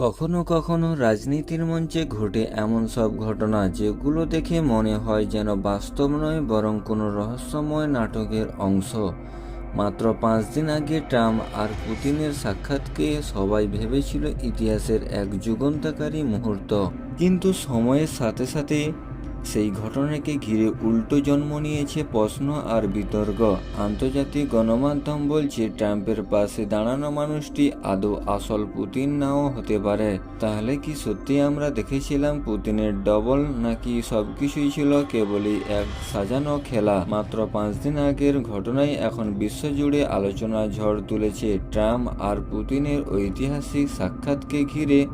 কখনো কখনো রাজনীতির মঞ্চে ঘটে এমন সব ঘটনা যেগুলো দেখে মনে হয় যেন বাস্তব নয়, বরং কোনো রহস্যময় নাটকের অংশ। মাত্র পাঁচ দিন আগে ট্রাম্প আর পুতিনের সাক্ষাৎকে সবাই ভেবেছিল ইতিহাসের এক যুগন্তকারী মুহূর্ত। কিন্তু সময়ের সাথে সাথে সেই ঘটনাকে ঘিরে উল্টো জন্ম নিয়েছে প্রশ্ন আর বিতর্ক। আন্তর্জাতিক গণমাধ্যম বলছে, ট্রাম্পের পাশে দাঁড়ানো মানুষটি আদৌ আসল পুতিন নাও হতে পারে। তাহলে কি সত্যি আমরা দেখেছিলাম পুতিনের ডবল, নাকি সবকিছুই ছিল কেবলই এক সাজানো খেলা? মাত্র পাঁচ দিন আগের ঘটনাই এখন বিশ্বজুড়ে আলোচনা ঝড় তুলেছে ট্রাম্প আর পুতিনের ঐতিহাসিক সাক্ষাৎকে ঘিরে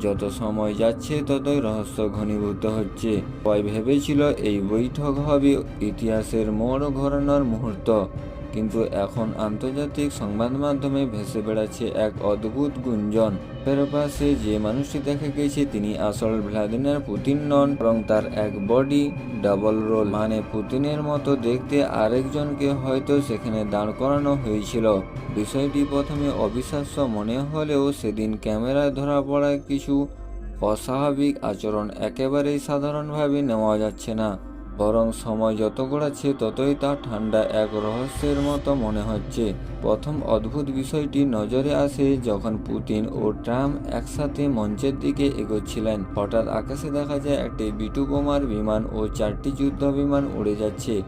যত সময় যাচ্ছে, ততই রহস্য ঘনীভূত হচ্ছে। সবাই ভেবেছিল এই বৈঠক হবে ইতিহাসের মোড় ঘোরানোর মুহূর্ত। কিন্তু এখন আন্তর্জাতিক সংবাদ মাধ্যমে ভেসে বেড়াচ্ছে এক অদ্ভুত গুঞ্জন। পাশে যে মানুষটি দেখা গেছে তিনি আসল ভ্লাদিমির পুতিন নন, বরং তার এক বডি ডাবল রোল। মানে পুতিনের মতো দেখতে আরেকজনকে হয়তো সেখানে দাঁড় করানো হয়েছিল। বিষয়টি প্রথমে অবিশ্বাস্য মনে হলেও সেদিন ক্যামেরায় ধরা পড়া কিছু অস্বাভাবিক আচরণ একেবারেই সাধারণভাবে নেওয়া যাচ্ছে না। বরং সময় যত গড়াচ্ছে, ততই তা ঠান্ডা এক রহস্যের মতো মনে হচ্ছে। প্রথম অদ্ভুত বিষয়টি নজরে আসে যখন পুতিন ও ট্রাম্প একসাথে মঞ্চের দিকে এগোচ্ছিলেন। হঠাৎ আকাশে দেখা যায়, একটি বিটু বোমার বিমান ও চারটি যুদ্ধ বিমান উড়ে যাচ্ছে।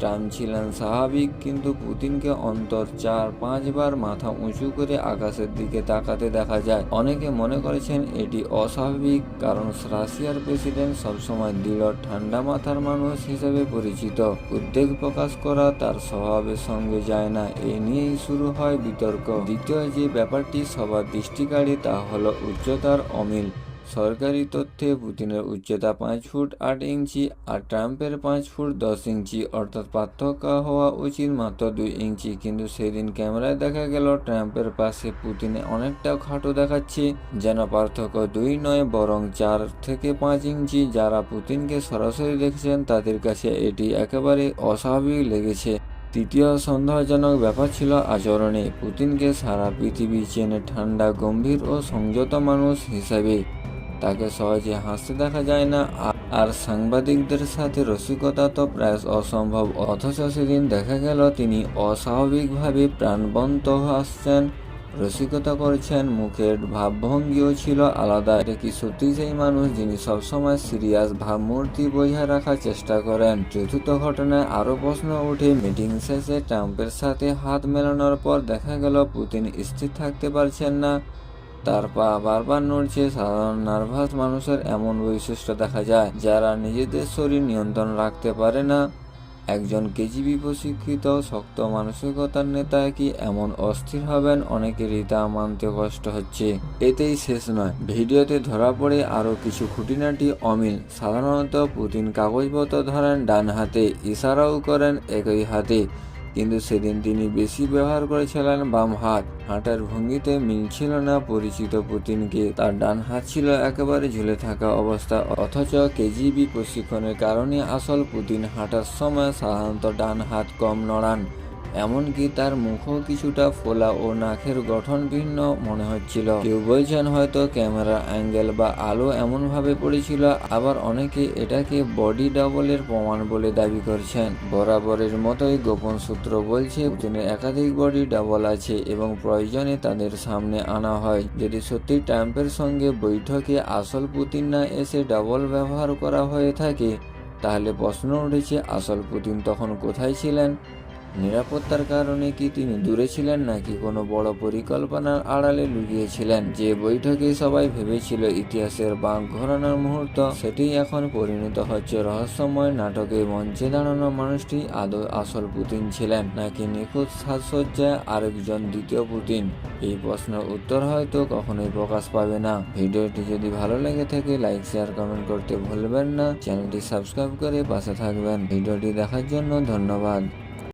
ট্রাম্প ছিলেন স্বাভাবিক, কিন্তু পুতিনকে অন্তর চার, পাঁচবার মাথা উঁচু করে আকাশের দিকে তাকাতে দেখা যায়। অনেকে মনে করেছেন এটি অস্বাভাবিক, কারণ রাশিয়ার প্রেসিডেন্ট সবসময় দৃঢ়, ঠান্ডা মাথার মানুষ হিসেবে পরিচিত। উদ্বেগ প্রকাশ করা তার স্বভাবের সঙ্গে যায় না। এই নিয়েই শুরু হয় বিতর্ক। দ্বিতীয় যে ব্যাপারটি সবার দৃষ্টিকারী তা হলো উচ্চতার অমিল। সরকারি তথ্যে পুতিনের উচ্চতা পাঁচ ফুট আট ইঞ্চি আর ট্রাম্পের পাঁচ ফুট দশ ইঞ্চি, অর্থাৎ পার্থক্য হওয়া উচিত মাত্র দুই ইঞ্চি। কিন্তু সেদিন ক্যামেরায় দেখা গেল, ট্রাম্পের পাশে পুতিনে অনেকটা খাটো দেখাচ্ছে, যেন পার্থক্য দুই নয়, বরং চার থেকে পাঁচ ইঞ্চি। যারা পুতিনকে সরাসরি দেখেছেন, তাদের কাছে এটি একেবারে অস্বাভাবিক লেগেছে। তৃতীয় সন্দেহজনক ব্যাপার ছিল আচরণে। পুতিনকে সারা পৃথিবী চেনে ঠান্ডা, গম্ভীর ও সংযত মানুষ হিসাবে তাকে সহজে হাসতে দেখা যায় না, আর সাংবাদিকদের সাথে রসিকতা তো প্রায় অসম্ভব, অথচ সেদিন দেখা গেল তিনি অস্বাভাবিকভাবে প্রাণবন্ত হাসছেন। রসিকতা করছেন, মুখের ভাবভঙ্গিও ছিল আলাদা। এটা কি সত্যি সেই মানুষ যিনি সবসময় সিরিয়াস ভাবমূর্তি বজায় রাখার চেষ্টা করেন? চতুর্থ ঘটনায় আরও প্রশ্ন উঠে মিটিং শেষে ট্রাম্পের সাথে হাত মেলানোর পর দেখা গেল পুতিন স্থির থাকতে পারছেন না। তার পা বারবার নড়ছে। সাধারণ নার্ভাস মানুষের এমন বৈশিষ্ট্য দেখা যায়, যারা নিজেদের শরীর নিয়ন্ত্রণ রাখতে পারে না। একজন কেজিবি প্রশিক্ষিত, শক্ত মানসিকতার নেতা কি এমন অস্থির হবেন? অনেকেরই তা মানতে কষ্ট হচ্ছে। এতেই শেষ নয়। ভিডিওতে ধরা পড়ে আরও কিছু খুঁটিনাটি অমিল। সাধারণত পুতিন কাগজপত্র ধরেন ডান হাতে, ইশারাও করেন একই হাতে। কিন্তু সেদিন তিনি বেশি ব্যবহার করেছিলেন বাম হাত। হাঁটার ভঙ্গিতে মিলছিল না পরিচিত পুতিনকে। তার ডান হাত ছিল একেবারে ঝুলে থাকা অবস্থা। অথচ কেজিবি প্রশিক্ষণের কারণে আসল পুতিন হাঁটার সময় সাধারণত ডান হাত কম নড়ান। এমনকি তার মুখও কিছুটা ফোলা ও নাকের গঠন ভিন্ন মনে হচ্ছিল। কেউ বলছেন হয়তো ক্যামেরার অ্যাঙ্গেল বা আলো এমনভাবে পড়েছিল, আবার অনেকে এটাকে বডি ডাবলের প্রমাণ বলে দাবি করছেন। বরাবরের মতোই গোপন সূত্র বলছে পুতিনের একাধিক বডি ডাবল আছে এবং প্রয়োজনে তাদের সামনে আনা হয়। যদি সত্যি ট্রাম্পের সঙ্গে বৈঠকে আসল পুতিন না এসে ডাবল ব্যবহার করা হয়ে থাকে, তাহলে প্রশ্ন উঠেছে, আসল পুতিন তখন কোথায় ছিলেন? নিরাপত্তার কারণে কি তিনি দূরে ছিলেন নাকি কোনো বড় পরিকল্পনার আড়ালে লুকিয়েছিলেন? যে বৈঠকে সবাই ভেবেছিল ইতিহাসের বাঁক ঘোরানোর মুহূর্ত সেটি এখন পরিণত হচ্ছে রহস্যময় নাটকে মঞ্চে দাঁড়ানো মানুষটি আদৌ আসল পুতিন ছিলেন নাকি নিখুঁত সাজসজ্জায় আরেকজন দ্বিতীয় পুতিন? এই প্রশ্নের উত্তর হয়তো কখনোই প্রকাশ পাবে না। ভিডিওটি যদি ভালো লেগে থাকে, লাইক, শেয়ার, কমেন্ট করতে ভুলবেন না। চ্যানেলটি সাবস্ক্রাইব করে পাশে থাকবেন। ভিডিওটি দেখার জন্য ধন্যবাদ।